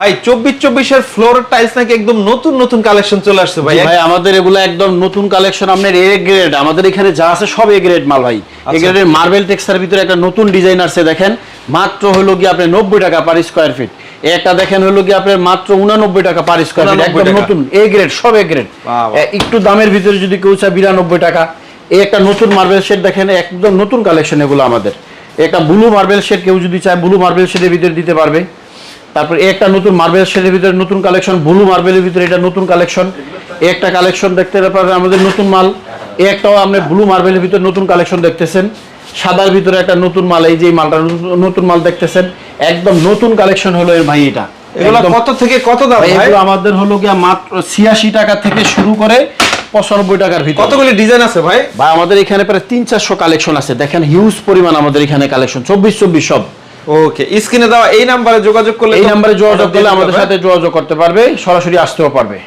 ভাই চব্বিশ চব্বিশের ফ্লোর টাইলস নাকি একদম নতুন নতুন কালেকশন চলে আসছে ভাই। ভাই আমাদের এগুলো একদম নতুন কালেকশন আপনার এ গ্রেড আমাদের এখানে যা আছে সব এ গ্রেড মাল ভাই। এ। গ্রেডের মার্বেল ভিতরে একটা নতুন ডিজাইন আসছে দেখেন। মাত্র হলো কি আপনার নব্বই টাকা পার স্কোয়ার ফিট একটা দেখেন হলো কি আপনার মাত্র উনানব্বই টাকা পার স্কোয়ার ফিট একদম নতুন এ গ্রেড সব এ গ্রেড। একটু দামের ভিতরে যদি কেউ চায় বিরানব্বই টাকা। এই একটা নতুন মার্বেল শেড দেখেন একদম নতুন কালেকশন এগুলো আমাদের। একটা ব্লু মার্বেল শেড কেউ যদি চায় ব্লু মার্বেল শেডের ভিতরে দিতে পারবে। তারপর একটা নতুন মার্বেল শেডের ভিতরে নতুন কালেকশন ব্লু মার্বেলের ভিতরে এটা নতুন কালেকশন একটা কালেকশন দেখতে পারবেন আমাদের নতুন মাল। একটাও আপনি ব্লু মার্বেলের ভিতরে নতুন কালেকশন দেখতেছেন। সাদার ভিতরে একটা নতুন মাল এই যে মালটা নতুন- মাল দেখতেছেন। একদম নতুন কালেকশন হলো এর ভাই এটা। কত থেকে কত দাম ভাই, ভাই এগুলো আমাদের হলো গিয়া মাত্র ছিয়াশি টাকা থেকে শুরু করে পঁচানব্বই টাকার ভিতরে। কতগুলি ডিজাইন আছে ভাই? ভাই আমাদের এখানে প্রায় তিন চারশো কালেকশন আছে। দেখেন হিউজ পরিমাণ আমাদের এখানে কালেকশন চব্বিশ চব্বিশ সব। ওকে স্ক্রিনে দেওয়া এই নাম্বারে যোগাযোগ করলে এই নাম্বারে যোগাযোগ করলে আমাদের সাথে যোগাযোগ করতে পারবে সরাসরি আসতেও পারবে।